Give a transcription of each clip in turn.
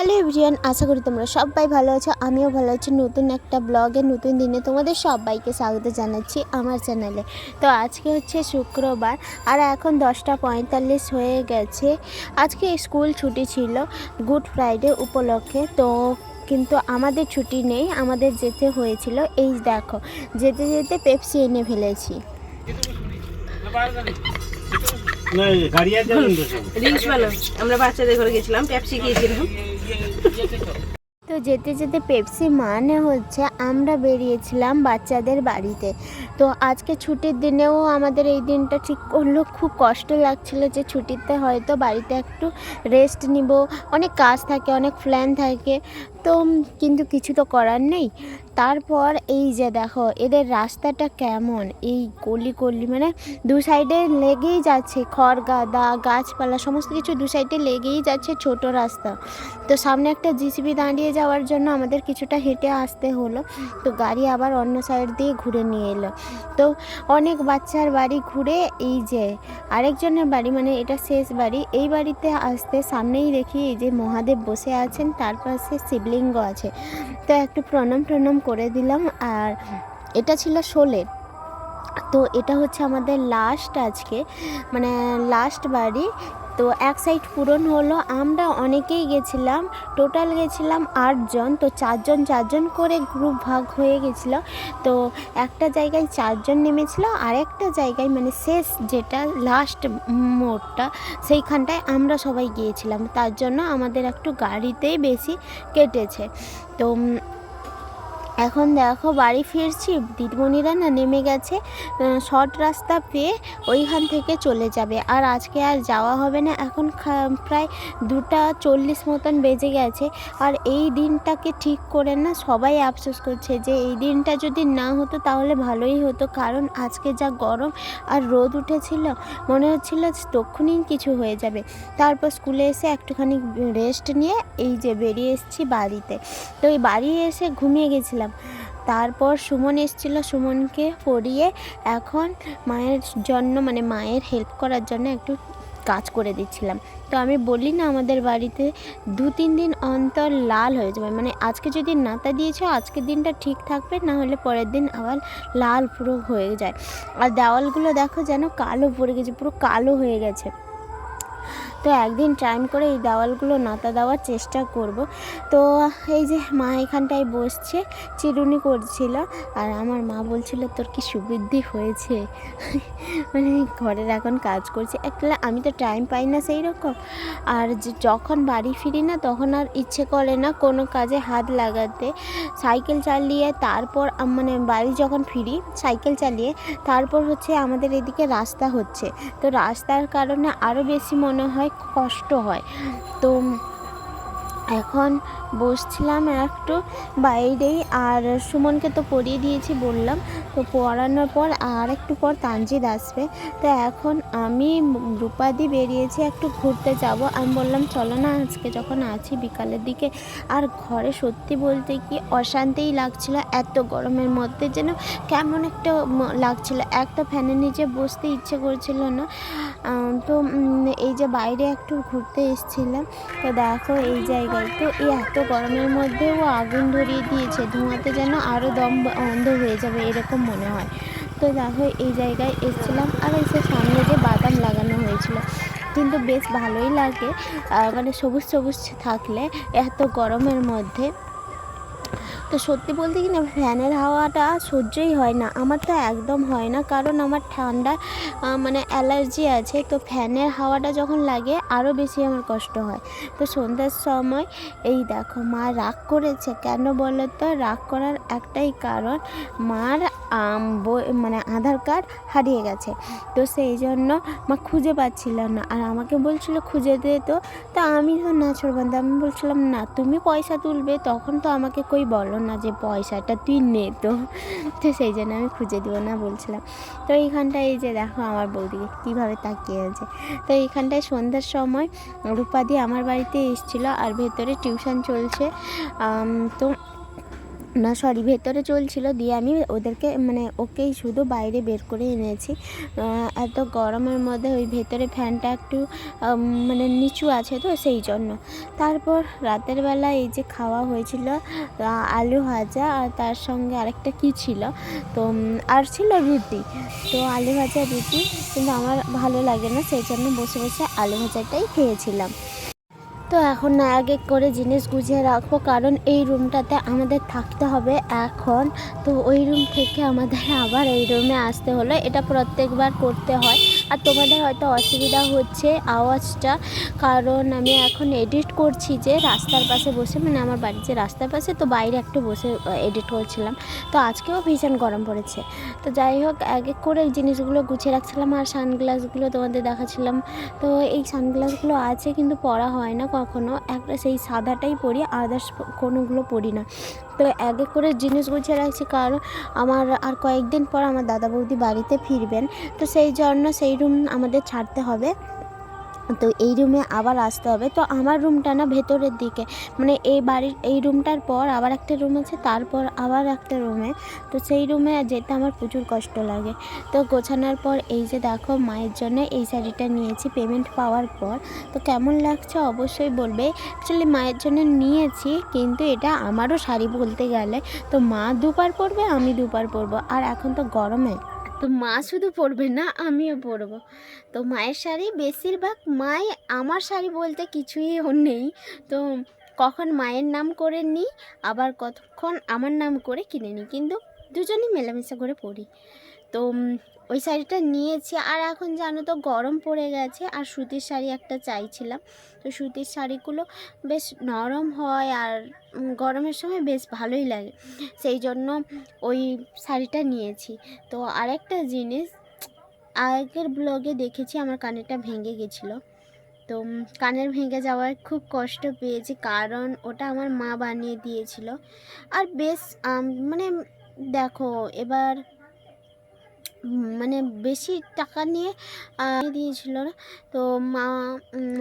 Hello everyone আশা করি তোমরা সবাই ভালো আছো আমিও ভালো আছি। নতুন একটা ব্লগে নতুন দিনে তোমাদের সবাইকে স্বাগত জানাচ্ছি আমার চ্যানেলে। তো আজকে হচ্ছে শুক্রবার আর এখন দশটা পঁয়তাল্লিশ হয়ে গেছে। আজকে স্কুল ছুটি ছিল গুড ফ্রাইডে উপলক্ষে তো কিন্তু আমাদের ছুটি নেই আমাদের যেতে হয়েছিল। এই দেখো যেতে যেতে পেপসি এনে ফেলেছি। আমরা বাচ্চাদের ঘরে গেছিলাম পেপসি খেয়েছিলাম। তো যেতে যেতে পেপসি মানে হচ্ছে আমরা বেরিয়েছিলাম বাচ্চাদের বাড়িতে। তো আজকে ছুটির দিনেও আমাদের এই দিনটা ঠিক করল। খুব কষ্ট লাগছিল যে ছুটিতে হয়তো বাড়িতে একটু রেস্ট নিব। অনেক কাজ থাকে, অনেক প্ল্যান থাকে। তো কিন্তু কিছু তো করার নেই। তারপর এই যে দেখো, এদের রাস্তাটা কেমন? এই গলি গলি মানে দু সাইডে লেগেই যাচ্ছে খড়, গাদা, গাছপালা, সমস্ত কিছু দু সাইডে লেগেই যাচ্ছে ছোট রাস্তা। তো সামনে একটা জিসিবি দাঁড়িয়ে যাওয়ার জন্য আমাদের কিছুটা হেঁটে আসতে হলো। তো গাড়ি আবার অন্য সাইড দিয়ে ঘুরে নিয়ে এলো। তো অনেক বাচ্চার বাড়ি ঘুরে এই যে আরেকজনের বাড়ি মানে এটা শেষ বাড়ি। এই বাড়িতে আসতে সামনেই দেখি এই যে মহাদেব বসে আছেন, তার পাশে শিবলিঙ্গ আছে। তো একটু প্রণাম প্রণাম করে দিলাম আর এটা ছিল শোলের তো এটা হচ্ছে আমাদের লাস্ট আজকে। মানে লাস্ট বাড়ি। তো এক সাইড পূরণ হলো। আমরা অনেকেই গেছিলাম টোটাল গেছিলাম আটজন তো চারজন চারজন করে গ্রুপ ভাগ হয়ে গেছিল। তো একটা জায়গায় চারজন নেমেছিল, আর একটা জায়গায় মানে শেষ যেটা লাস্ট মোড়টা, সেইখানটায় আমরা সবাই গিয়েছিলাম। তার জন্য আমাদের একটু গাড়িতেই বেশি কেটেছে। তো এখন দেখো বাড়ি ফিরছি, দিদিমণিরা না নেমে গেছে শর্ট রাস্তা পেয়ে ওইখান থেকে চলে যাবে। আর আজকে আর যাওয়া হবে না, এখন প্রায় দুটা চল্লিশ মতন বেজে গেছে। আর এই দিনটাকে ঠিক করে না সবাই আফসোস করছে যে এই দিনটা যদি না হতো তাহলে ভালোই হতো, কারণ আজকে যা গরম আর রোদ উঠেছিল, মনে হচ্ছিল তক্ষুনি কিছু হয়ে যাবে। তারপর স্কুলে এসে একটুখানি রেস্ট নিয়ে এই যে বেরিয়ে এসেছি বাড়িতে। তো এই বাড়ি এসে ঘুমিয়ে গেছিলাম। তারপর সুমন এসেছিল সুমনকে পড়িয়ে। এখন মায়ের জন্য মানে মায়ের হেল্প করার জন্য একটু কাজ করে দিচ্ছিলাম। তো আমি বলি না, আমাদের বাড়িতে দু, তিন দিন অন্তর লাল হয়ে যাবে। মানে আজকে যদি নাতা দিয়েছ, আজকের দিনটা ঠিক থাকবে, না হলে পরের দিন আবার লাল পুরো হয়ে যায়। আর দেওয়ালগুলো দেখো যেন কালো পড়ে গেছে, পুরো কালো হয়ে গেছে। তো একদিন টাইম করে এই দেওয়ালগুলো নাতা দেওয়ার চেষ্টা করব। তো এই যে মা এখানটায় বসছে, চিরুনি করছিল আর আমার মা বলছিল, তোর কি সুবৃদ্ধি হয়েছে? মানে ঘরের এখন কাজ করছে। একটা আমি তো টাইম পাই না সেই রকম আর যখন বাড়ি ফিরি না, তখন আর ইচ্ছে করে না কোনো কাজে হাত লাগাতে। সাইকেল চালিয়ে তারপর মানে বাড়ি যখন ফিরি, সাইকেল চালিয়ে তারপর হচ্ছে আমাদের এদিকে রাস্তা হচ্ছে। তো রাস্তার কারণে আরও বেশি মনে হয় কষ্ট হয়। তো এখন বসছিলাম একটু বাইরেই আর সুমনকে তো পড়িয়ে দিয়েছি বললাম। তো পড়ানোর পর আর একটু পর তানজিদ আসবে। তো এখন আমি রূপাদি বেরিয়েছি একটু ঘুরতে যাব। আমি বললাম, চলো না, আজকে যখন আছি বিকালের দিকে। আর ঘরে সত্যি বলতে কি অশান্তিই লাগছিল, এত গরমের মধ্যে যেন কেমন একটা লাগছিল। এক তো ফ্যানের নিচে বসতে ইচ্ছে করছিল না। তো এই যে বাইরে একটু ঘুরতে এসেছিলাম। তো দেখো এই জায়গায় তো এই এত গরমের মধ্যেও আগুন ধরিয়ে দিয়েছে। ধোঁয়াতে যেন আরও দম অন্ধ হয়ে যাবে এরকম মনে হয়। তো দেখো এই জায়গায় এসেছিলাম আর এসে সামনে যে বাদাম লাগানো হয়েছিল। কিন্তু বেশ ভালোই লাগে। মানে সবুজ সবুজ থাকলে এত গরমের মধ্যে তো সত্যি বলতে কি না, ফ্যানের হাওয়াটা সহ্যই হয় না। আমার তো একদম হয় না, কারণ আমার ঠান্ডা মানে অ্যালার্জি আছে। তো ফ্যানের হাওয়াটা যখন লাগে আরও বেশি আমার কষ্ট হয়। তো সন্ধ্যার সময়, এই দেখো, মা রাগ করেছে। কেন বলো তো? রাগ করার একটাই কারণ, মার মানে আধার কার্ড হারিয়ে গেছে। তো সেই জন্য মা খুঁজে পাচ্ছিল না। আর আমাকে বলছিল, খুঁজে দে তো। তা আমি তো না ছোড়বান্ধব আমি বলছিলাম, না, তুমি পয়সা তুলবে, তখন তো আমাকে কই বলো? না যে পয়সাটা তুই নে তো। তো সেই জন্য আমি খুঁজে দিব না বলছিলাম। তো এইখানটায় এই যে দেখো আমার বৌদিকে কীভাবে তাকিয়ে আছে। তো এইখানটায় সন্ধ্যার সময় রূপাদি আমার বাড়িতে এসেছিল আর ভেতরে টিউশন চলছে। তো না সরি ভেতরে চলছিল দিয়ে আমি ওদেরকে মানে ওকেই শুধু বাইরে বের করে এনেছি। এত গরমের মধ্যে ওই ভেতরে ফ্যানটা একটু মানে নিচু আছে তো সেই জন্য। তারপর রাতের বেলা এই যে খাওয়া হয়েছিল আলু ভাজা আর তার সঙ্গে আরেকটা কী ছিল? তো আর ছিল রুটি। তো আলু ভাজা রুটি, কিন্তু আমার ভালো লাগে না, সেই জন্য বসে বসে আলু ভাজাটাই খেয়েছিলাম। তো এখন না এক করে জিনিস গুছিয়ে রাখব, কারণ এই রুমটাতে আমাদের থাকতে হবে এখন। তো ওই রুম থেকে আমাদের আবার এই রুমে আসতে হলো। এটা প্রত্যেকবার করতে হয়। আর তোমাদের হয়তো অসুবিধা হচ্ছে আওয়াজটা, কারণ আমি এখন এডিট করছি যে রাস্তার পাশে বসে মানে আমার বাড়ির যে রাস্তার পাশে, তো বাইরে একটু বসে এডিট করছিলাম। তো আজকেও ভীষণ গরম পড়েছে। তো যাই হোক, এক এক করে জিনিসগুলো গুছিয়ে রাখছিলাম আর সানগ্লাসগুলো তোমাদের দেখাচ্ছিলাম। তো এই সানগ্লাসগুলো আছে কিন্তু পরা হয় না কখনো। একটা সেই সাদাটাই পরি আদার্স কোনোগুলো পরি না। এক করে জিনিস গুছিয়ে রাখছি, কারণ আমার আর কয়েকদিন পর আমার দাদা বৌদি বাড়িতে ফিরবেন। তো সেই জন্য সেই রুম আমাদের ছাড়তে হবে। তো এই রুমে আবার আসতে হবে। তো আমার রুমটা না ভেতরের দিকে। মানে এই বাড়ির, এই রুমটার পর আবার একটা রুম আছে, তারপর আবার একটা রুমে। তো সেই রুমে যেতে আমার প্রচুর কষ্ট লাগে। তো গোছানোর পর এই যে দেখো মায়ের জন্য এই শাড়িটা নিয়েছি পেমেন্ট পাওয়ার পর। তো কেমন লাগছে অবশ্যই বলবে। অ্যাকচুয়ালি মায়ের জন্য নিয়েছি, কিন্তু এটা আমারও শাড়ি বলতে গেলে। তো মা দুবার পরবে, আমি দুবার পরবো। আর এখন তো গরমে। তো মা শুধু পরবে না, আমিও পরব। তো মায়ের শাড়ি, বেশিরভাগ মাই আমার শাড়ি বলতে কিছুই নেই। তো কখন মায়ের নাম করে নিই আবার কতক্ষণ আমার নাম করে কিনে নিই কিন্তু দুজনেই মেলামেশা করে পড়ি তো ওই শাড়িটা নিয়েছি। আর এখন জানো তো গরম পড়ে গেছে, আর সুতির শাড়ি একটা চাইছিলাম। তো সুতির শাড়িগুলো বেশ নরম হয় আর গরমের সময় বেশ ভালোই লাগে। সেই জন্য ওই শাড়িটা নিয়েছি। তো আরেকটা জিনিস, আগের ব্লগে দেখেছি আমার কানেরটা ভেঙে গেছিল। তো কানের ভেঙে যাওয়ার খুব কষ্ট পেয়েছি কারণ ওটা আমার মা বানিয়ে দিয়েছিল। আর বেশ মানে দেখো, এবার মানে বেশি টাকা নিয়ে দিয়েছিল তো মা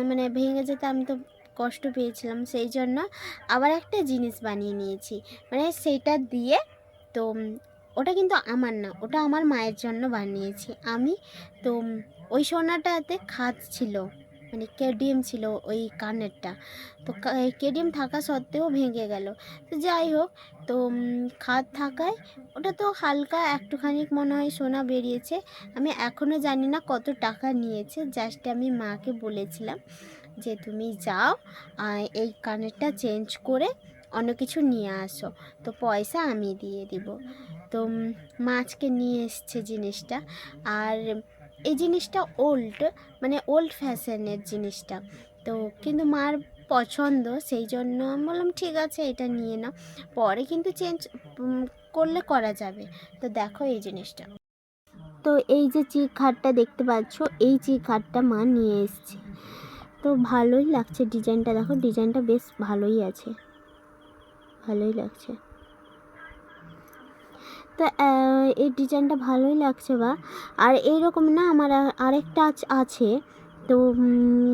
মানে ভেঙে যেতে আমি তো কষ্ট পেয়েছিলাম, সেই জন্য আবার একটা জিনিস বানিয়ে নিয়েছি। মানে সেইটা দিয়ে তো ওটা কিন্তু আমার না, ওটা আমার মায়ের জন্য বানিয়েছি। আমি তো ওই সোনাটাতে খাদ ছিল মানে কেডিএম ছিল ওই কানেরটা। তো কেডিএম থাকা সত্ত্বেও ভেঙে গেল। তো যাই হোক, তো খাদ থাকায় ওটা তো হালকা একটুখানি মনে হয় সোনা বেরিয়েছে। আমি এখনও জানি না কত টাকা নিয়েছে জাস্ট আমি মাকে বলেছিলাম যে তুমি যাও এই কানেরটা চেঞ্জ করে অন্য কিছু নিয়ে আসো। তো পয়সা আমি দিয়ে দিব। তো মাছকে নিয়ে এসছে জিনিসটা। আর এই জিনিসটা ওল্ড মানে ওল্ড ফ্যাশনের জিনিসটা। তো কিন্তু মার পছন্দ, সেই জন্য আমি বললাম, ঠিক আছে, এটা নিয়ে নাও। পরে কিন্তু চেঞ্জ করলে করা যাবে। তো দেখো এই জিনিসটা। তো এই যে চিক খাটটা দেখতে পাচ্ছ, এই চিক খাটটা মা নিয়ে এসছে। তো ভালোই লাগছে ডিজাইনটা দেখো ডিজাইনটা বেশ ভালোই আছে। ভালোই লাগছে। তো এই ডিজাইনটা ভালোই লাগছে বা। আর এইরকম না আমার আর- আরেকটা আছে। তো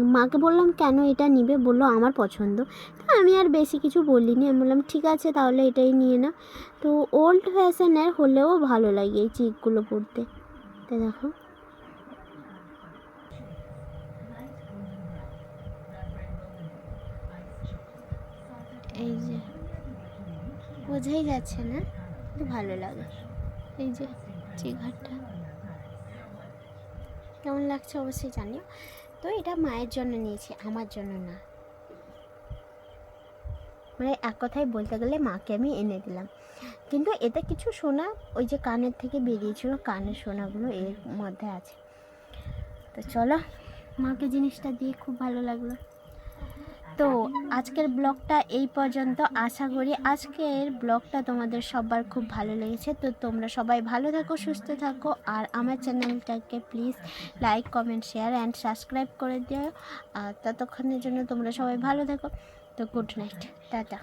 মাকে বললাম, কেন এটা নিবে? বলল, আমার পছন্দ। তো আমি আর বেশি কিছু বলিনি। আমি বললাম, ঠিক আছে, তাহলে এটাই নিয়ে না তো ওল্ড ফ্যাশনের হলেও ভালো লাগে এই চিকগুলো পরতে। তো দেখো। এই যে, বোঝাই যাচ্ছে না? ভালো লাগে। এই যে চিঘাটটা কেমন লাগছে অবশ্যই জানিও। তো এটা মায়ের জন্য নিয়েছি, আমার জন্য না। মানে এক কথায় বলতে গেলে মাকে আমি এনে দিলাম। কিন্তু এতে কিছু সোনা ওই যে কানের থেকে বেরিয়েছিল, কানের সোনাগুলো এর মধ্যে আছে। তো চলো, মাকে জিনিসটা দিয়ে খুব ভালো লাগল। তো আজকের ব্লগটা এই পর্যন্ত। আশা করি আজকের ব্লগটা তোমাদের সবার খুব ভালো লেগেছে। তো তোমরা সবাই ভালো থাকো, সুস্থ থাকো, আর আমার চ্যানেলটাকে please like comment share and subscribe করে দিও। আর ততক্ষণের জন্য তোমরা সবাই ভালো থাকো। তো গুড নাইট টাটা।